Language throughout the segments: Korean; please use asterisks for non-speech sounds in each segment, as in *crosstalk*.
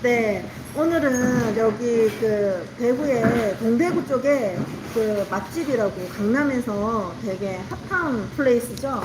네, 오늘은 여기 그 대구의 동대구 쪽에 그 맛집이라고 강남에서 되게 핫한 플레이스죠.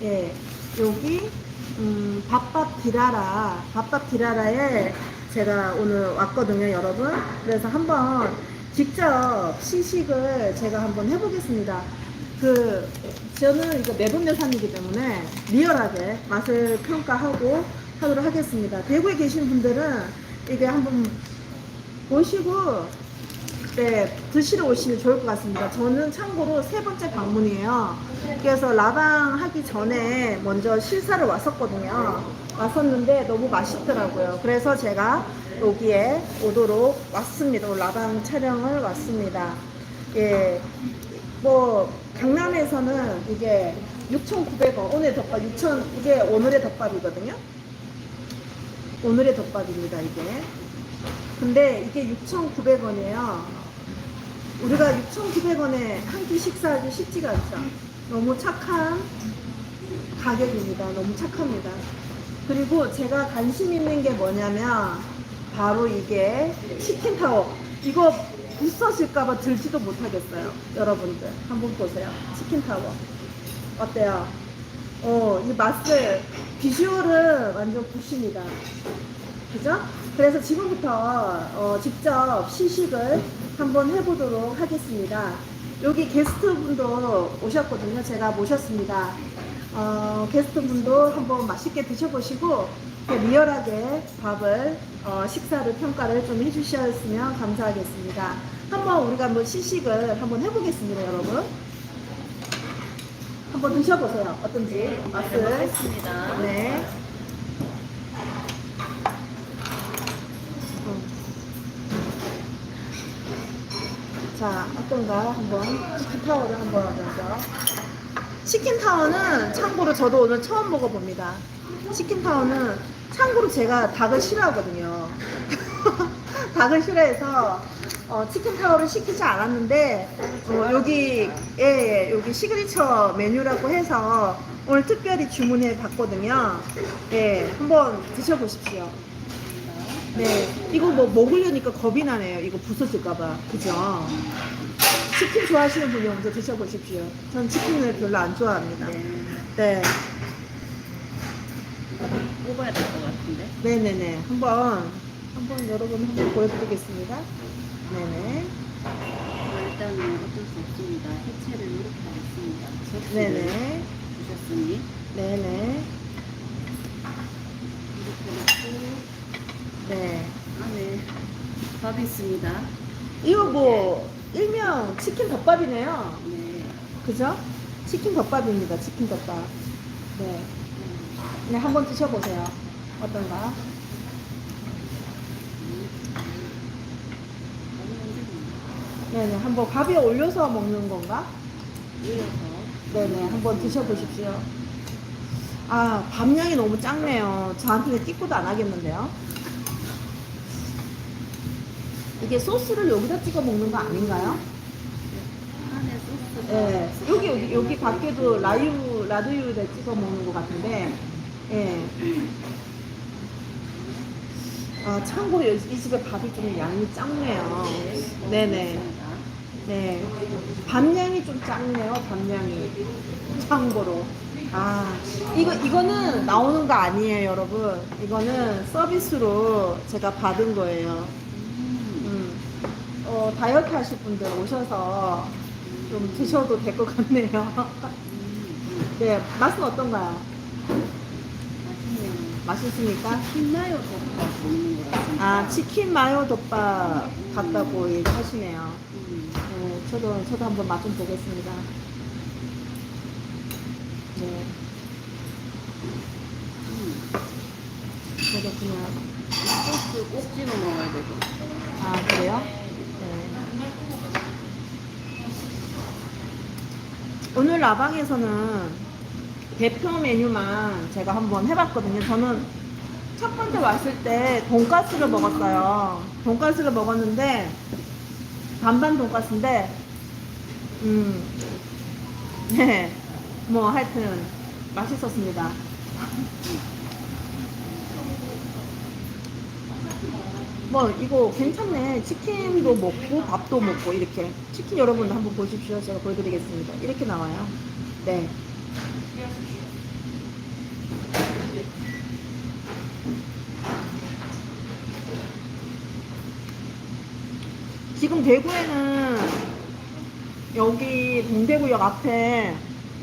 예, 여기 음, 밥밥 디라라, 밥밥 디라라에 제가 오늘 왔거든요, 여러분. 그래서 한번 직접 시식을 제가 한번 해보겠습니다. 그 저는 이거 내돈내산이기 때문에 리얼하게 맛을 평가하고 하도록 하겠습니다. 대구에 계신 분들은 이게 한번 보시고 네 드시러 오시면 좋을 것 같습니다. 저는 참고로 세 번째 방문이에요. 그래서 라방 하기 전에 먼저 실사를 왔었거든요. 왔었는데 너무 맛있더라고요. 그래서 제가 여기에 오도록 왔습니다. 라방 촬영을 왔습니다. 예, 뭐 강남에서는 이게 6,900원 오늘 덮밥 6,000 이게 오늘의 덮밥이거든요. 오늘의 덮밥입니다 이게. 근데 이게 6,900원이에요. 우리가 6,900원에 한 끼 식사하기 쉽지가 않죠. 너무 착한 가격입니다. 너무 착합니다. 그리고 제가 관심 있는 게 뭐냐면 바로 이게 치킨타워. 이거 부서질까봐 들지도 못하겠어요. 여러분들 한번 보세요. 치킨타워. 어때요? 어, 이 맛을 비주얼은 완전 굿입니다. 그죠? 그래서 지금부터 어, 직접 시식을 한번 해보도록 하겠습니다. 여기 게스트분도 오셨거든요. 제가 모셨습니다. 어, 게스트분도 한번 맛있게 드셔보시고 리얼하게 밥을 어, 식사를 평가를 좀 해주셨으면 감사하겠습니다. 한번 우리가 한번 시식을 한번 해보겠습니다, 여러분. 한번 드셔보세요. 어떤지 맛을. 먹겠습니다. 네. 음. 자, 어떤가 한번 치킨 타워를 한번 먼저. 치킨 타워는 참고로 저도 오늘 처음 먹어봅니다. 치킨 타워는 참고로 제가 닭을 싫어하거든요. 닭을 싫어해서 어, 치킨 타워를 시키지 않았는데 어, 여기 예, 예, 여기 시그니처 메뉴라고 해서 오늘 특별히 주문해 봤거든요. 예, 한번 드셔보십시오. 네, 이거 뭐 먹으려니까 겁이 나네요. 이거 부서질까봐. 그죠? 치킨 좋아하시는 분이 먼저 드셔보십시오. 전 치킨을 별로 안 좋아합니다. 네. 네, 뽑아야 될 것 같은데. 네네네. 한번, 한번 여러분 한번 보여드리겠습니다. 네네. 어, 일단은 어쩔 수 없습니다. 해체를 이렇게 하겠습니다. 네네. 주셨으니 네네. 이렇게 놓고 네. 안에 밥이 있습니다. 이거 뭐, 일명 치킨 덮밥이네요. 네. 그죠? 치킨 덮밥입니다. 치킨 덮밥. 네. 네, 한번 드셔보세요. 어떤가? 네네. 한번 밥에 올려서 먹는 건가? 올려서 네네. 한번 드셔보십시오. 아, 밥량이 너무 작네요. 저한테는 끼고도 안 하겠는데요. 이게 소스를 여기다 찍어 먹는 거 아닌가요? 안에 소스가 예. 여기, 여기, 여기 밖에도 라유, 라드유에다 찍어 먹는 것 같은데, 예. 아, 참고로 이이 집에 밥이 좀 양이 작네요. 네네. 네. 밥량이 좀 작네요, 밥량이. 참고로. 아, 이거, 이거는 나오는 거 아니에요, 여러분. 이거는 서비스로 제가 받은 거예요. 음. 어, 다이어트 하실 분들 오셔서 좀 드셔도 될 것 같네요. *laughs* 네, 맛은 어떤가요? 맛있네요. 맛있습니까? 흰마요 덮밥 먹는 것 같습니다. 아, 치킨 마요 덮밥 같다고 얘기하시네요. 저도, 저도 한번 맛 좀 보겠습니다. 네, 음. 저도 그냥. 소스 꼭 찍어 먹어야 되고. 아, 그래요? 네. 오늘 라방에서는 대표 메뉴만 제가 한번 해봤거든요. 저는 첫 번째 왔을 때 돈가스를 먹었어요. 돈가스를 먹었는데, 반반 돈가스인데, 음, 네. 뭐 하여튼 맛있었습니다. 뭐 이거 괜찮네. 치킨도 먹고 밥도 먹고 이렇게. 치킨 여러분 한번 보십시오. 제가 보여드리겠습니다. 이렇게 나와요. 네. 지금 대구에는 여기 동대구역 앞에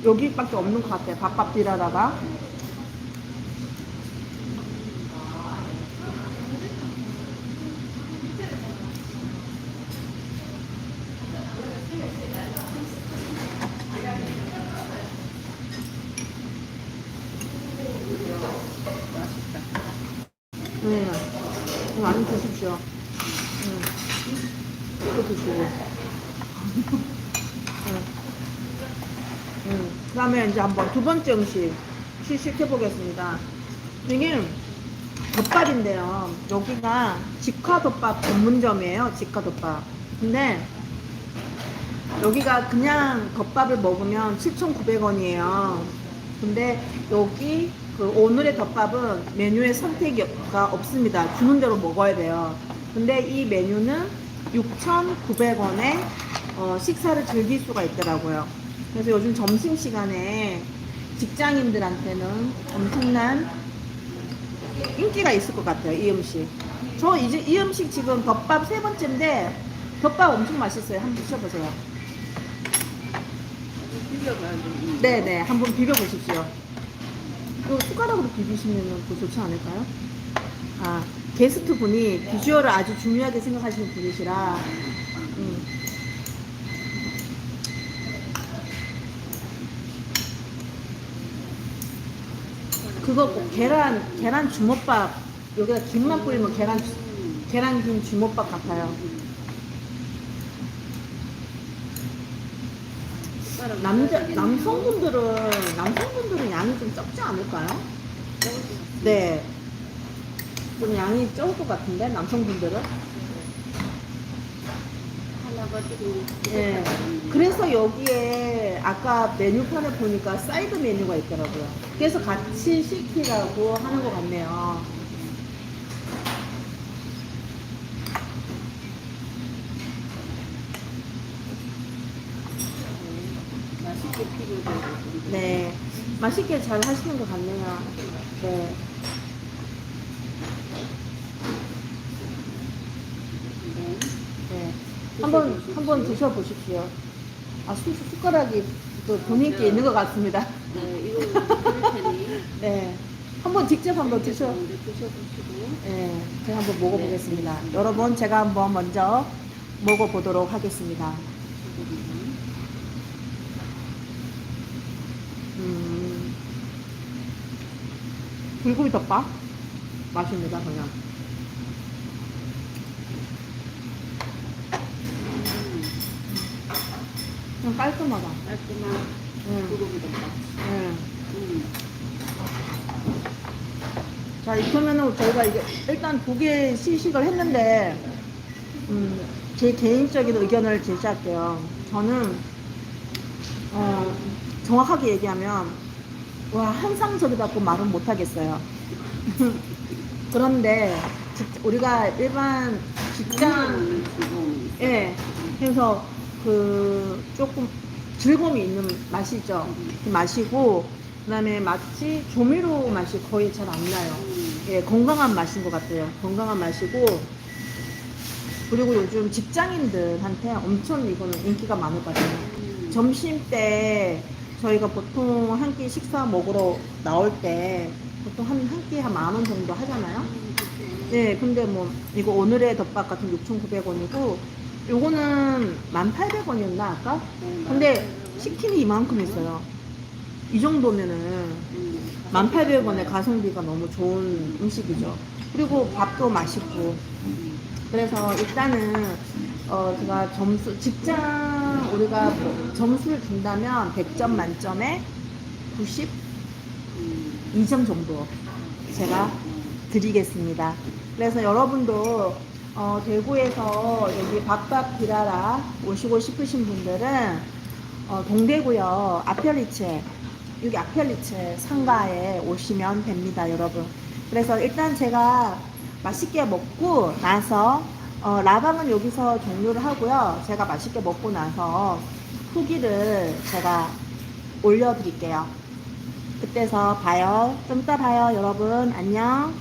여기밖에 없는 것 같아요. 밥밥딜하다가. 맛있다. 네. 좀 많이 드십시오. 음. 이거 드시고. 음. 음. 그 다음에 이제 한번 두 번째 음식 시식해 보겠습니다. 이게 덮밥인데요. 여기가 직화덮밥 전문점이에요. 직화덮밥. 근데 여기가 그냥 덮밥을 먹으면 7,900원이에요. 근데 여기 그 오늘의 덮밥은 메뉴에 선택가 없습니다. 주는 대로 먹어야 돼요. 근데 이 메뉴는 6,900원에 어, 식사를 즐길 수가 있더라고요. 그래서 요즘 점심 시간에 직장인들한테는 엄청난 인기가 있을 것 같아요. 이 음식. 저 이제 이 음식 지금 덮밥 세 번째인데 덮밥 엄청 맛있어요. 한번 드셔보세요. 네네 한번 비벼보십시오 이거 숟가락으로 비비시면 더 좋지 않을까요? 아 게스트 분이 비주얼을 아주 중요하게 생각하시는 분이시라 음. 그거 꼭 계란 계란 주먹밥 여기다 김만 뿌리면 계란 주- 계란 김 주먹밥 같아요 남자 남성분들은 남성분들은 양이 좀 적지 않을까요? 네. 좀 양이 적을 것 같은데 남성분들은. 예. 그래서 여기에 아까 메뉴판에 보니까 사이드 메뉴가 있더라고요. 그래서 같이 시키라고 하는 것 같네요. 맛있게 비벼가지고. 네. 맛있게 잘 하시는 것 같네요. 네. 네. 네. 한번 한번 드셔보십시오. 아 숟, 숟가락이 또 본인께 있는 것 같습니다. 네, 이거 테니. 네. 한번 직접 한번 드셔. 먼저 드셔보시고. 네. 제가 한번 먹어보겠습니다. 여러분 제가 한번 먼저 먹어보도록 하겠습니다. 음. 불고기 덮밥 맛입니다 그냥. 그냥 깔끔하다. 깔끔한 응. 불고기덮밥. 응. 음. 자, 이러면은 저희가 이게 일단 두 개 시식을 했는데, 음, 제 개인적인 의견을 제시할게요. 저는, 어, 정확하게 얘기하면, 와, 한상적이라고 말은 못하겠어요. *laughs* 그런데, 직- 우리가 일반 직장. 예, 그래서 그 조금 즐거움이 있는 맛이죠. 그 맛이고, 그 다음에 마치 조미료 맛이 거의 잘 안 나요. 음. 예, 건강한 맛인 것 같아요. 건강한 맛이고, 그리고 요즘 직장인들한테 엄청 이거는 인기가 많을 것 같아요. 음. 점심 때 저희가 보통 한 끼 식사 먹으러 나올 때 보통 한, 한끼한만 원 정도 하잖아요. 네, 근데 뭐, 이거 오늘의 덮밥 같은 6,900원이고, 요거는 1,800원이었나, 아까? 네, 근데. 치킨이 이만큼 있어요. 이 정도면은 음, 1,800원에 가성비가 너무 좋은 음식이죠. 그리고 밥도 맛있고. 음. 그래서 일단은, 어, 제가 점수, 직장, 우리가 뭐 점수를 준다면 100점 만점에 92점 음. 정도 제가 드리겠습니다. 그래서 여러분도 어, 대구에서 여기 밥밥 비라라 오시고 싶으신 분들은 어, 동대구역 아펠리체 여기 아펠리체 상가에 오시면 됩니다, 여러분. 그래서 일단 제가 맛있게 먹고 나서 어, 라방은 여기서 종료를 하고요. 제가 맛있게 먹고 나서 후기를 제가 올려드릴게요. 그때서 봐요. 좀 이따 봐요, 여러분. 안녕.